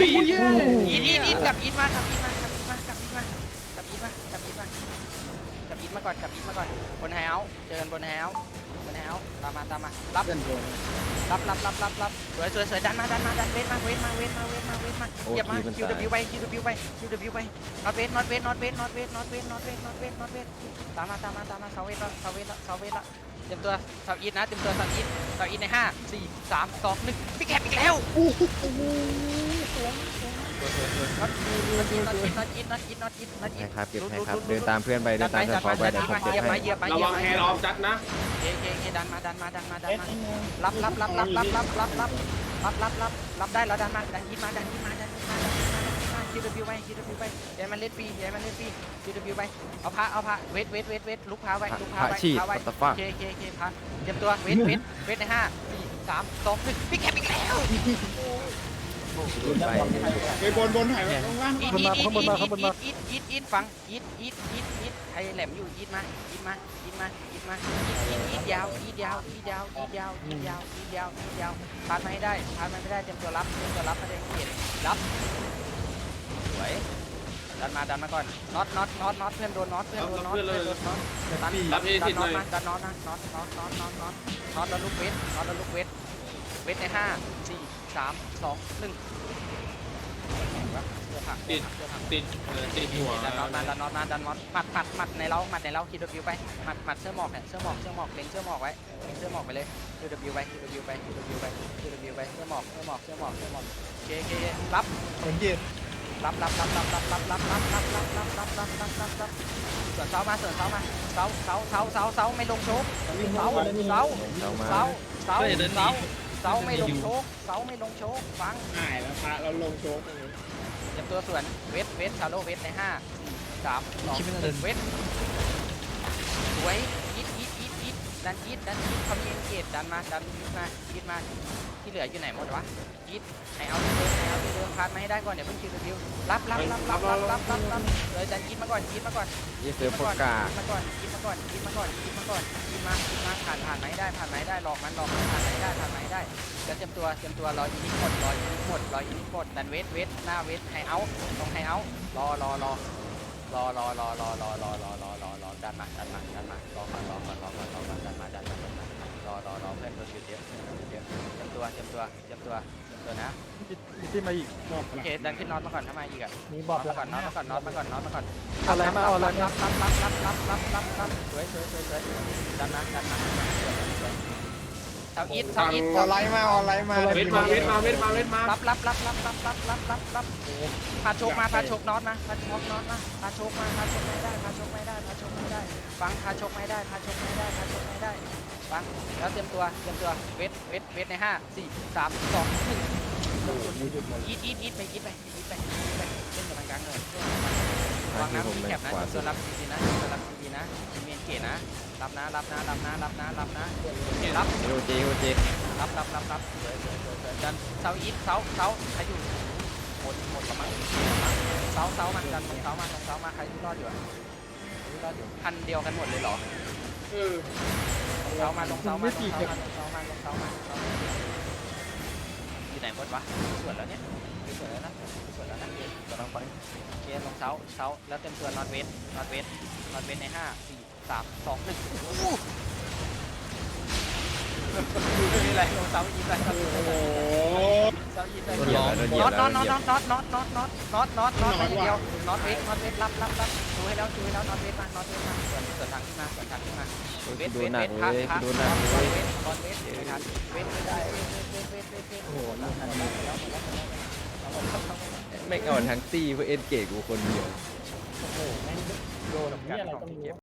อุ้ยเหี้ยอีทอีทอีทกลับอีทมากลับอีทมากลับอีทมากลับอีทมากลับอีทมากลับอีทมากลับอีทมาก่อนกลับอีทมาก่อนบนไฮเอาท์เจอกันบนไฮเอาท์บนไฮเอาท์ตามมาตามมารับรับรับรับรับรับสวยสวยสวยดันมาดันมาดันเวทมาเวทมาเวทมาเวทมาเวทมาเหยียบมา QW ไป QW ไป QW ไปนอตเวทนอตเวทนอตเวทนอตเวทนอตเวทนอตเวทนอตเวทนอตเวทตามมาตามมาตามมาเสาเวทล้วเสาเวทล้วเสาเวทล้วเตรียมตัวเสาอีทนะ เตรียมตัวเสาอีทเสาอีทในห้าสี่สามสองหนึ่งพี่แคปอีกแล้วน็อตอีทน็อตอีทน็อตอีทน็อตอีทน็อตอีทน็อตอีทให้ครับเก็บให้ครับ เดินตามเพื่อนไป เดินตามเพื่อนเขาไปเดี๋ยวผมเก็บเหยียบมาให้เหยียบมาระเหยียวับงมาแฮร์ออฟจัดนะเฮ้เฮ้เฮ้ดันมาดันมาดันมาดันมารับรับรับรับรับรับรับรับรับรับรับรับได้แล้วดันมาดันยินมาดันยินมาดันยินมา ดันยินมาดันยินมา QW ไป QW ไปเดี๋ยวมันเล่นฟรีเดี๋ยวมันเล่นฟรี QW ไปเอาพระเอาพระเวทเวทเวทเวทลุกพาไว้ลุกพพาระไว้ชีพพาไว้ปัตตฟ้าเคเคเคพาเตรียมตัวเวทเวทเวทในห้าสี่สามสองหนึ่งพี่แคปอีกแล้วไป ไปบนบนหายไปข้างล่างอีทอีทอีทอีทอีทอีทอีทฟังอีทอีทอีทอีทใครแหลมอยู่อีทมาอีทมาอีทมาอีทมาอีทอีทยาวอีทยาวอีทยาวอีทยาวอีทยาวอีทยาวอีทยาวพาดมาให้ได้พาดมาไม่ได้เตรียมตัวรับเตรียมตัวรับมาได้เกียรติรับ สวยดันมาดันมาก่อนน็อตน็อตน็อตน็อตเพื่อนโดนน็อตเพื่อนโดนน็อตเพื่อนโดนน็อตดันรับที่ดัสินทธิ์หน็น่ออตยมาดันน็อตนะน็อตน็อตน็อตน็อตน็อตน็อตน็อตแล้วลูกเวทน็อตแล้วลูกเวทเวทในห้าสี่สามสองหนึ่งเสื้อผักติดเสื้อผักติดเออติดหัวดันน็อตมาดันน็อตมาดันน็อตหมัดหมัดหมัดในเราหมัดในเราคิวดิวไปหมัดหมัดเสื้อหมอกเนี่ยเสื้อหมอกเสื้อหมอกเล็งเสื้อหมอกไว้เล็งเสื้อหมอกไปเลยคิวดิวไปคิวดิวไปคิวดิวไปคิวดิวไปเสื้อหมอกเสื้อหมอกเสื้อหมอกเสื้อหมอกเคเครับผมยืน รับรับรับรับรับรับรับรับรับรับรับรับรับรับรับรับเสือเสามาเสือเสามาเสาเสาเสาเสาเสาไม่ลงโชกเสาเสาเราเสาเสาเสาเสาไม่ลงโชกเสาไม่ลงโชกฟังหายแล้วพระเราลงโชกเตรียมตัวส่วนเวทเวทชาโลเวทในห้าสามสองเวทสวย ดยิดดันยิดดันยิดคอมเมนเกตดันมาดันยิดมายิดมาที่เหลืออยู่ไหนหมดวะยิดให้เอาที่เดิมให้เอาที่เดิมพาดมาให้ได้ก่อนเดี๋ยวเพิ่งคิวคิวรับรับรับรับรับรับรับรับเลยดันยิดมาก่อนยิดมาก่อนยี่เสือพวกกายิดมาก่อนยิดมาก่อนยิดมาก่อนยิดมาก่อนยิดมายิดมาผ่านผ่านไหมได้ผ่านไหมได้หลอกมันหลอกมันผ่านไหมได้ผ่านไหมได้เดี๋ยวเตรียมตัวเตรียมตัวรอยินิกดรอยินิกดรอยินิกดดันเวทเวทหน้าเวทไฮเอาตรงไฮเอารอรอรอรอรอรอรอรอรอรอรอรอรอ ดันมาดันมาดันมารอก่นรอก่นรอก่นรอก่นดันมาดันมาดันมารอรอรอเพื่อนตัวชุดเดียวะเตรียมตัวจำตัวจำตัวจำตัวนะที่มาอีกรอบโอเคดันขึ้นน็อตมาก่อนทำไมอีกอะมีบอดมาก่อนนอตมาก่อนนอตมาก่อนนอตมาก่อนอะไรมาเอะไรมารับรับรับรับรับรับรับสวยสวยสวยสวยดันมาดันมา เสาอีทเสาอีทออนไลน์มาออนไลน์มาเวทมาเวทมาเวทมาเวทมารับรับรับรับรับรับรับรับรับพาโชคมาพาโชคน็อตมาพาโชคน็อตมาพาโชคมาพาโชคไม่ได้พาโชคไม่ได้พาโชคไม่ได้ฟังพาโชคไม่ได้พาโชคไม่ได้พาโชคไม่ได้ฟังแล้วเตรียมตัวเตรียมตัวเวทเวทเวทในห้าสี่สามสองหนึ่งอีทอีทอีทไปอีทไปอีทไปอีทไปเล่นกับมันกลางเลยวางที่น้ำผมที่ในแคบนะขวาสุส่วดนรับดีๆนะส่วนรับดีๆนะเมียนเกตนะรับนะรับนะรับนะรับนะรับนะ รับโอเจโอเจรับรับรับรับเสยเสยเสยเสยดันเสาอีทเสาเสาใครอยู่หมดหมดประมาณเสาเสามันดันตรงเสามาตรงเสามาใครที่รอดอยู่อะใครที่รอดอยู่พันเดียวกันหมดเลยเหรอเออตรงเสามาตรงเสามาตรงเสามาตรงเสามาตรงเสามาตรงเสามาอยู่ไหนหมดวะส่วนแล้วเนี่ยส่วนแล้วนะส่วนแล้วนะกำลังไปโอเคลงเสาเสาแล้วเต็มตัวนอตเวสนอตเวสนอตเวสในห้าสี่สามสองหนึ่ง มีอะไรลงเสายิงอะไรครับโอ้โหเสายิงอะไรโดนเหยียบแล้วโดนเหยียน็อบตแล้วน็อตโดนเหยีน็ยอบตน็อตน็อตน็อตน็อตน็อตน็อตน็อตน็อตอย่างเดียวน็อตเวสน็อตเวสรับรับรับดูให้แล้วดูให้แล้วน็อตเวสมาน็อตเวสมาส่วนส่วนทางขึ้นมาส่วนทางขึ้นมาเวสดูเวสหนัเวกสเลพักพักนักเลเวยสบอลเวสไม่ทันเวสไม่ได้เวสเวสเวสเวสเวสโอ้โหแล้วแล้วแล้วไม่งอ่อนทั้งตี้เพื่อเอ็นเกตกูคนเดียว โอ้โหแม่งโดนแบบนี้อะไรต้องรู้